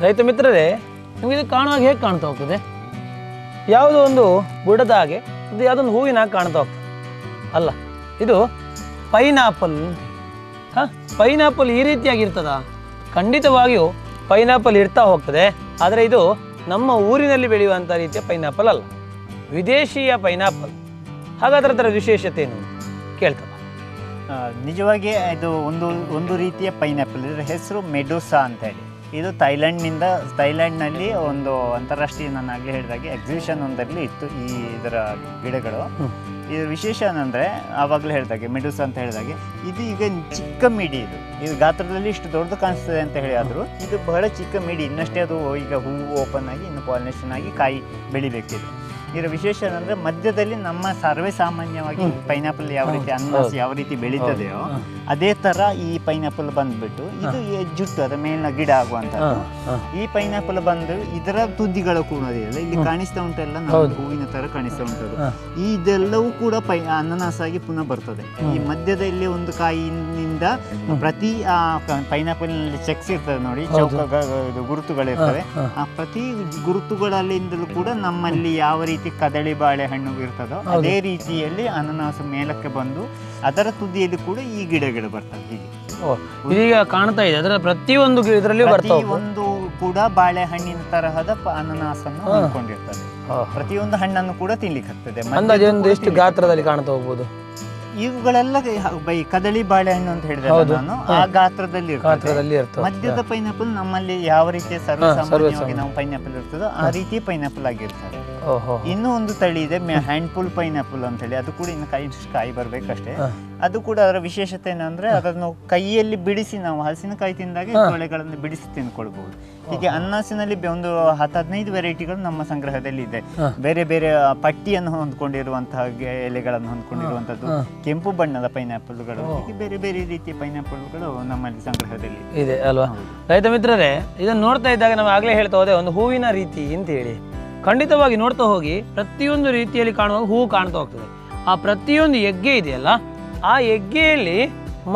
ರೈತ ಮಿತ್ರರೇ ನಿಮಗೆ ಇದು ಕಾಣುವಾಗ ಹೇಗೆ ಕಾಣ್ತಾ ಹೋಗ್ತದೆ? ಯಾವುದೋ ಒಂದು ಬುಡದ ಹಾಗೆ ಅದು ಯಾವುದೊಂದು ಹೂವಿನ ಹಾಗೆ ಕಾಣ್ತಾ ಹೋಗ್ತದೆ. ಅಲ್ಲ ಇದು ಪೈನಾಪಲ್. ಹಾಂ? ಪೈನಾಪಲ್ ಈ ರೀತಿಯಾಗಿರ್ತದ? ಖಂಡಿತವಾಗಿಯೂ ಪೈನಾಪಲ್ ಇರ್ತಾ ಹೋಗ್ತದೆ. ಆದರೆ ಇದು ನಮ್ಮ ಊರಿನಲ್ಲಿ ಬೆಳೆಯುವಂಥ ರೀತಿಯ ಪೈನಾಪಲ್ ಅಲ್ಲ. ವಿದೇಶಿಯ ಪೈನಾಪಲ್. ಹಾಗಾದ್ರೆ ಅದರ ವಿಶೇಷತೆ ಏನು? ಕೇಳ್ತದ ಆ, ನಿಜವಾಗಿ ಇದು ಒಂದು ಒಂದು ರೀತಿಯ ಪೈನಾಪಲ್. ಇದರ ಹೆಸರು ಮೆಡೋಸಾ ಅಂತ ಹೇಳಿ. ಇದು ಥೈಲ್ಯಾಂಡ್ನಿಂದ ಥೈಲ್ಯಾಂಡ್ನಲ್ಲಿ ಒಂದು ಅಂತಾರಾಷ್ಟ್ರೀಯ ನಾನು ಆಗಲೇ ಹೇಳಿದಾಗೆ ಎಕ್ಸಿಬಿಷನ್ ಒಂದರಲ್ಲಿ ಇತ್ತು ಈ ಇದರ ಗಿಡಗಳು. ಇದು ವಿಶೇಷ ಏನಂದರೆ ಆವಾಗಲೇ ಹೇಳಿದಾಗೆ ಮಿಡಲ್ಸ್ ಅಂತ ಹೇಳಿದಾಗೆ ಇದು ಈಗ ಚಿಕ್ಕ ಮಿಡಿ ಇದು. ಇದು ಗಾತ್ರದಲ್ಲಿ ಇಷ್ಟು ದೊಡ್ಡದು ಕಾಣಿಸ್ತದೆ ಅಂತ ಹೇಳಿ ಆದರೂ ಇದು ಬಹಳ ಚಿಕ್ಕ ಮಿಡಿ ಇನ್ನಷ್ಟೇ ಅದು ಈಗ ಹೂವು ಓಪನ್ ಆಗಿ ಇನ್ನು ಪಾಲಿನೇಷನ್ ಆಗಿ ಕಾಯಿ ಬೆಳಿಬೇಕಿದೆ. ಇದರ ವಿಶೇಷ ಏನಂದ್ರೆ ಮಧ್ಯದಲ್ಲಿ ನಮ್ಮ ಸರ್ವೇ ಸಾಮಾನ್ಯವಾಗಿ ಪೈನಾಪಲ್ ಯಾವ ರೀತಿ ಅನ್ನಾಸ್ ಯಾವ ರೀತಿ ಬೆಳೀತದೆಯೋ ಅದೇ ತರ ಈ ಪೈನಾಪಲ್ ಬಂದ್ಬಿಟ್ಟು ಇದು ಜುಟ್ಟು ಅದರ ಮೇಲಿನ ಗಿಡ ಆಗುವಂತ ಈ ಪೈನಾಪಲ್ ಬಂದು ಇದರ ತುದಿಗಳು ಕೂಡ ಇಲ್ಲಿ ಕಾಣಿಸ್ತಾ ಉಂಟಲ್ಲ ನಮ್ಗೆ ಹೂವಿನ ತರ ಕಾಣಿಸ್ತಾ ಉಂಟದು. ಇದೆಲ್ಲವೂ ಕೂಡ ಪೈ ಅನಾನಸ್ ಆಗಿ ಪುನಃ ಬರ್ತದೆ. ಈ ಮಧ್ಯದಲ್ಲಿ ಒಂದು ಕಾಯಿನಿಂದ ಪ್ರತಿ ಆ ಪೈನಾಪಲ್ನಲ್ಲಿ ಚೆಕ್ಸ್ ಇರ್ತದೆ ನೋಡಿ. ಚೌಕ ಗುರುತುಗಳಿರ್ತವೆ. ಆ ಪ್ರತಿ ಗುರುತುಗಳಲ್ಲಿಂದಲೂ ಕೂಡ ನಮ್ಮಲ್ಲಿ ಯಾವ ರೀತಿ ಕದಳಿ ಬಾಳೆಹಣ್ಣು ಇರ್ತದೋ. ಅದೇ ರೀತಿಯಲ್ಲಿ ಅನನಾಸು ಮೇಲಕ್ಕೆ ಬಂದು ಅದರ ತುದಿಯಲ್ಲಿ ಕೂಡ ಈ ಗಿಡಗಳು ಬರ್ತವೆ ಹೀಗೆ. ಇದೀಗ ಕಾಣ್ತಾ ಇದೆ. ಅದರ ಪ್ರತಿಯೊಂದು ಇದರಲ್ಲಿ ಪ್ರತಿ ಒಂದು ಕೂಡ ಬಾಳೆಹಣ್ಣಿನ ತರಹದ ಅನನಾಸನ್ನು. ಹೊಂದ್ಕೊಂಡಿರ್ತದೆ ಪ್ರತಿಯೊಂದು ಹಣ್ಣನ್ನು ಕೂಡ ತಿನ್ಲಿಕ್ಕೆ ಆಗ್ತದೆ. ಎಷ್ಟು ಗಾತ್ರದಲ್ಲಿ ಕಾಣ್ತಾ ಹೋಗ್ಬೋದು? ಇವುಗಳೆಲ್ಲ ಬೈ ಕದಳಿ ಬಾಳೆಹಣ್ಣು ಅಂತ ಹೇಳಿದ್ರೆ. ನಾನು. ಆ ಗಾತ್ರದಲ್ಲಿ ಇರ್ತದೆ. ಗಾತ್ರದಲ್ಲಿ ಇರ್ತದೆ. ಮಧ್ಯದ ಪೈನಾಪಲ್ ನಮ್ಮಲ್ಲಿ ಯಾವ ರೀತಿಯ ಸರ್ವಸಾಮಾನ್ಯವಾಗಿ ಸರ್ವಸಾಮಾನ್ಯ. ನಾವು ಪೈನಾಪಲ್ ಇರ್ತದೋ ಆ ರೀತಿ ಪೈನಾಪಲ್ ಆಗಿರ್ತದೆ. ಇನ್ನೂ ಒಂದು ತಳಿ ಇದೆ ಹ್ಯಾಂಡ್ಫುಲ್ ಪೈನಾಪಲ್ ಅಂತ ಹೇಳಿ. ಅದು ಕೂಡ ಇನ್ನು ಕಾಯಿ ಕಾಯಿ ಬರ್ಬೇಕಷ್ಟೇ. ಅದು ಕೂಡ ಅದರ ವಿಶೇಷತೆ ಏನಂದ್ರೆ ಅದನ್ನು ಕೈಯಲ್ಲಿ ಬಿಡಿಸಿ ನಾವು ಹಲಸಿನಕಾಯಿ ತಿಂದಾಗ ಈ ತೊಳೆಗಳನ್ನು ಬಿಡಿಸಿ ತಿನ್ಕೊಳ್ಬಹುದು. ಹೀಗೆ ಅನ್ನಾಸಿನಲ್ಲಿ ಒಂದು ಹತ್ತು ಹದಿನೈದು ವೆರೈಟಿಗಳು ನಮ್ಮ ಸಂಗ್ರಹದಲ್ಲಿ ಇದೆ. ಬೇರೆ ಬೇರೆ ಪಟ್ಟಿಯನ್ನು ಹೊಂದ್ಕೊಂಡಿರುವಂತಹ ಎಲೆಗಳನ್ನು ಹೊಂದ್ಕೊಂಡಿರುವಂತದ್ದು ಕೆಂಪು ಬಣ್ಣದ ಪೈನಾಪಲ್ಗಳು ಹೀಗೆ ಬೇರೆ ಬೇರೆ ರೀತಿಯ ಪೈನಾಪಲ್ಗಳು ನಮ್ಮಲ್ಲಿ ಸಂಗ್ರಹದಲ್ಲಿ ಇದೆ. ಅಲ್ವಾ? ರೈತ ಮಿತ್ರರೇ ಇದನ್ನು ನೋಡ್ತಾ ಇದ್ದಾಗ ನಾವು ಆಗ್ಲೇ ಹೇಳ್ತಾ ಹೋದೆ ಒಂದು ಹೂವಿನ ರೀತಿ ಅಂತ ಹೇಳಿ. ಖಂಡಿತವಾಗಿ ನೋಡ್ತಾ ಹೋಗಿ ಪ್ರತಿಯೊಂದು ರೀತಿಯಲ್ಲಿ ಕಾಣುವಾಗ ಹೂವು ಕಾಣ್ತಾ ಹೋಗ್ತದೆ. ಆ ಪ್ರತಿಯೊಂದು ಎಗ್ಗೆ ಇದೆಯಲ್ಲ? ಆ ಎಗ್ಗೆಯಲ್ಲಿ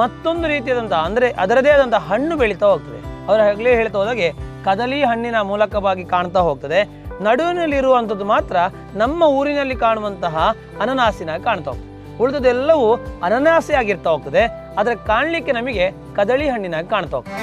ಮತ್ತೊಂದು ರೀತಿಯಾದಂತಹ, ಅಂದರೆ ಅದರದೇ ಆದಂತಹ ಹಣ್ಣು ಬೆಳೀತಾ ಹೋಗ್ತದೆ. ಅವರ ಹೆಗ್ಲೇ ಹೇಳ್ತಾ ಹೋದಾಗೆ ಕದಲಿ ಹಣ್ಣಿನ ಮೂಲಕವಾಗಿ ಕಾಣ್ತಾ ಹೋಗ್ತದೆ. ನಡುವಿನಲ್ಲಿರುವಂಥದ್ದು ಮಾತ್ರ ನಮ್ಮ ಊರಿನಲ್ಲಿ ಕಾಣುವಂತಹ ಅನನಾಸಿನ ಕಾಣ್ತಾ ಹೋಗ್ತದೆ. ಉಳಿದದೆಲ್ಲವೂ ಅನನಾಸೆ ಆಗಿರ್ತಾ ಹೋಗ್ತದೆ. ಆದರೆ ಕಾಣಲಿಕ್ಕೆ ನಮಗೆ ಕದಳಿ ಹಣ್ಣಿನಾಗಿ ಕಾಣ್ತಾ ಹೋಗ್ತದೆ.